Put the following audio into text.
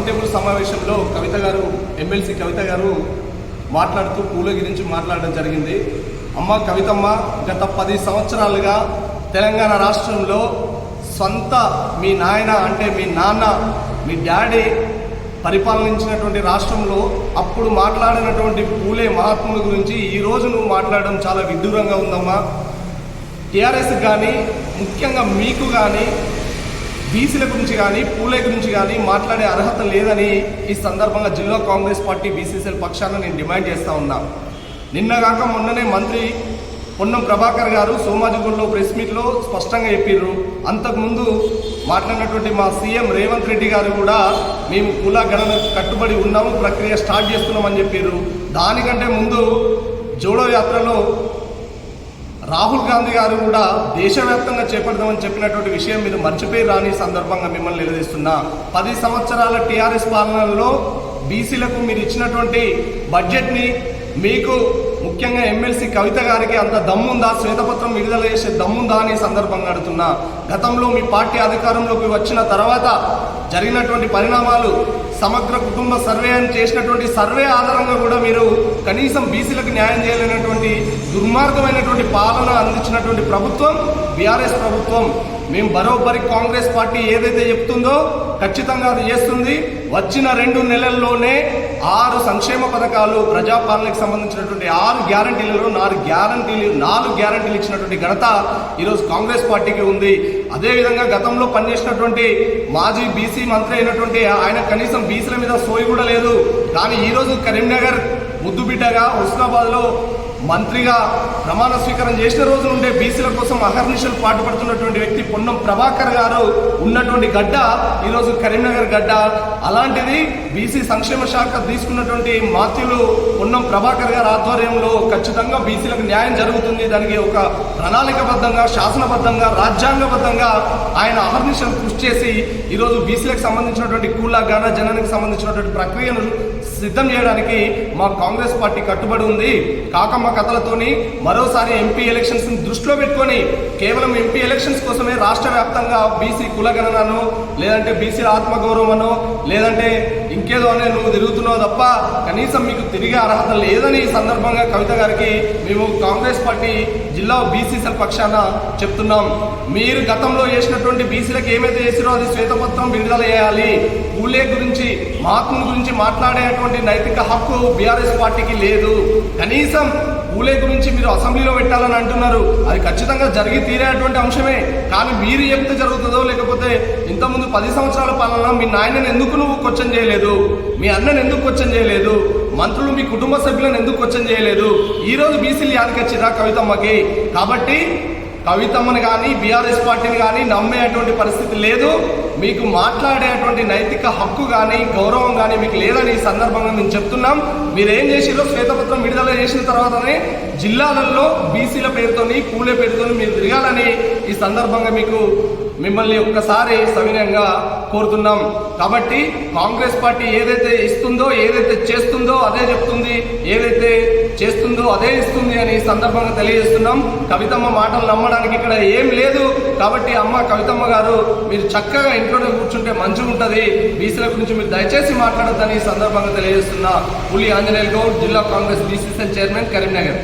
Round table సమావేశంలో కవిత గారు MLC కవిత గారు మాట్లాడుతూ పూల గురించి మాట్లాడడం జరిగింది. అమ్మ కవితమ్మ గత పది సంవత్సరాలుగా తెలంగాణ రాష్ట్రంలో సొంత మీ నాయన అంటే మీ నాన్న మీ డాడీ పరిపాలించినటువంటి రాష్ట్రంలో అప్పుడు మాట్లాడినటువంటి పూలే మహాత్ముల గురించి ఈ రోజు నువ్వు మాట్లాడడం చాలా విడ్డూరంగా ఉందమ్మా. టీఆర్ఎస్ కానీ ముఖ్యంగా మీకు కానీ బీసీల గురించి కానీ పూలే గురించి కానీ మాట్లాడే అర్హత లేదని ఈ సందర్భంగా జిల్లా కాంగ్రెస్ పార్టీ బీసీసీఎల్ పక్షాన నేను డిమాండ్ చేస్తా ఉన్నా. నిన్నగాక మొన్ననే మంత్రి పొన్నం ప్రభాకర్ గారు సోమాజిగూడలో ప్రెస్ మీట్లో స్పష్టంగా చెప్పారు అంతకుముందు మాట్లాడినటువంటి మా సీఎం రేవంత్ రెడ్డి గారు కూడా మేము కుల గణన కట్టుబడి ఉన్నాము ప్రక్రియ స్టార్ట్ చేస్తున్నామని చెప్పారు దానికంటే ముందు జోడో యాత్రలో రాహుల్ గాంధీ గారు కూడా దేశవ్యాప్తంగా చేపడదామని చెప్పినటువంటి విషయం మీరు మర్చిపోయి రాని సందర్భంగా మిమ్మల్ని నిలదీస్తున్నా. పది సంవత్సరాల టీఆర్ఎస్ పాలనలో బీసీలకు మీరు ఇచ్చినటువంటి బడ్జెట్ని మీకు ముఖ్యంగా ఎమ్మెల్సీ కవిత గారికి అంత దమ్ముందా? శ్వేతపత్రం విడుదల చేసే దమ్ముందా అని సందర్భంగా అడుగుతున్నా గతంలో మీ పార్టీ అధికారంలోకి వచ్చిన తర్వాత జరిగినటువంటి పరిణామాలు సమగ్ర కుటుంబ సర్వే అని చేసినటువంటి సర్వే ఆధారంగా కూడా మీరు కనీసం బీసీలకు న్యాయం చేయలేనటువంటి దుర్మార్గమైనటువంటి పాలన అందించినటువంటి ప్రభుత్వం బీఆర్ఎస్ ప్రభుత్వం. మేము బరోబరి కాంగ్రెస్ పార్టీ ఏదైతే చెప్తుందో ఖచ్చితంగా అది చేస్తుంది. వచ్చిన రెండు నెలల్లోనే ఆరు సంక్షేమ పథకాలు ప్రజాపాలనకు సంబంధించినటువంటి ఆరు గ్యారంటీలలో నాలుగు గ్యారంటీలు నాలుగు గ్యారంటీలు ఇచ్చినటువంటి ఘనత ఈరోజు కాంగ్రెస్ పార్టీకి ఉంది. అదేవిధంగా గతంలో పనిచేసినటువంటి మాజీ బీసీ మంత్రి అయినటువంటి ఆయన కనీసం బీసీల మీద సోయి కూడా లేదు. కానీ ఈరోజు కరీంనగర్ ముద్దుబిడ్డగా హుస్నాబాద్లో మంత్రిగా ప్రమాణ స్వీకారం చేసిన రోజు నుండే బీసీల కోసం అహర్నిశలు పాటుపడుతున్నటువంటి వ్యక్తి పొన్నం ప్రభాకర్ గారు ఉన్నటువంటి గడ్డ ఈరోజు కరీంనగర్ గడ్డ. అలాంటిది బీసీ సంక్షేమ శాఖ తీసుకున్నటువంటి మాత్యులు పొన్నం ప్రభాకర్ గారి ఆధ్వర్యంలో ఖచ్చితంగా బీసీలకు న్యాయం జరుగుతుంది. దానికి ఒక ప్రణాళికబద్ధంగా శాసనబద్ధంగా రాజ్యాంగబద్ధంగా ఆయన అహర్నిశలు కృషి చేసి ఈరోజు బీసీలకు సంబంధించినటువంటి కూల గాన జనానికి సంబంధించినటువంటి ప్రక్రియను సిద్ధం చేయడానికి మా కాంగ్రెస్ పార్టీ కట్టుబడి ఉంది. కాకమ్మ కథలతోని మరోసారి ఎంపీ ఎలక్షన్స్ దృష్టిలో పెట్టుకొని కేవలం ఎంపీ ఎలక్షన్స్ కోసమే రాష్ట్ర వ్యాప్తంగా బీసీ కులగణనను లేదంటే బీసీల ఆత్మగౌరవమనో లేదంటే ఇంకేదో అనే నువ్వు తిరుగుతున్నావు తప్ప కనీసం మీకు తిరిగే అర్హత లేదని ఈ సందర్భంగా కవిత గారికి మేము కాంగ్రెస్ పార్టీ జిల్లా బీసీసీల పక్షాన చెప్తున్నాం. మీరు గతంలో చేసినటువంటి బీసీలకు ఏమైతే చేసిరో అది శ్వేతపత్రం విడుదల చేయాలి. పూలే గురించి మహాత్ముల గురించి అనేటువంటి నైతిక హక్కు బీఆర్ఎస్ పార్టీకి లేదు. కనీసం పూలే గురించి మీరు అసెంబ్లీలో పెట్టాలని అంటున్నారు. అది ఖచ్చితంగా జరిగి తీరేటువంటి అంశమే. కానీ మీరు చెప్తే జరుగుతుందో లేకపోతే ఇంతకుముందు పది సంవత్సరాల పాలన మీ నాయనని ఎందుకు నువ్వు క్వశ్చన్ చేయలేదు? మీ అన్నని ఎందుకు క్వశ్చన్ చేయలేదు? మంత్రులు మీ కుటుంబ సభ్యులను ఎందుకు క్వశ్చన్ చేయలేదు? ఈ రోజు బీసీలు యాదకొచ్చిరా కవితమ్మకి కాబట్టి కవితమ్మని కానీ బీఆర్ఎస్ పార్టీని కానీ నమ్మేటువంటి పరిస్థితి లేదు. మీకు మాట్లాడేటువంటి నైతిక హక్కు కానీ గౌరవం కానీ మీకు లేదని ఈ సందర్భంగా మేము చెప్తున్నాం. మీరేం చేసిరో శ్వేతపత్రం విడుదల చేసిన తర్వాతనే జిల్లాలలో బీసీల పేరుతోని కూలే పేరుతోని మీరు తిరగాలని ఈ సందర్భంగా మీకు మిమ్మల్ని ఒక్కసారి సవినయంగా కోరుతున్నాం. కాబట్టి కాంగ్రెస్ పార్టీ ఏదైతే ఇస్తుందో ఏదైతే చేస్తుందో అదే చెప్తుంది ఏదైతే చేస్తుందో అదే ఇస్తుంది అని సందర్భంగా తెలియజేస్తున్నాం. కవితమ్మ మాటలు నమ్మడానికి ఇక్కడ ఏం లేదు. కాబట్టి అమ్మ కవితమ్మ గారు మీరు చక్కగా ఇంట్లోనే కూర్చుంటే మంచిగా ఉంటుంది. బీసీల గురించి మీరు దయచేసి మాట్లాడొద్దని ఈ సందర్భంగా తెలియజేస్తున్నా. పులి ఆంజనేయులు గౌడ్ జిల్లా కాంగ్రెస్ బీసీసీ చైర్మన్ కరీంనగర్.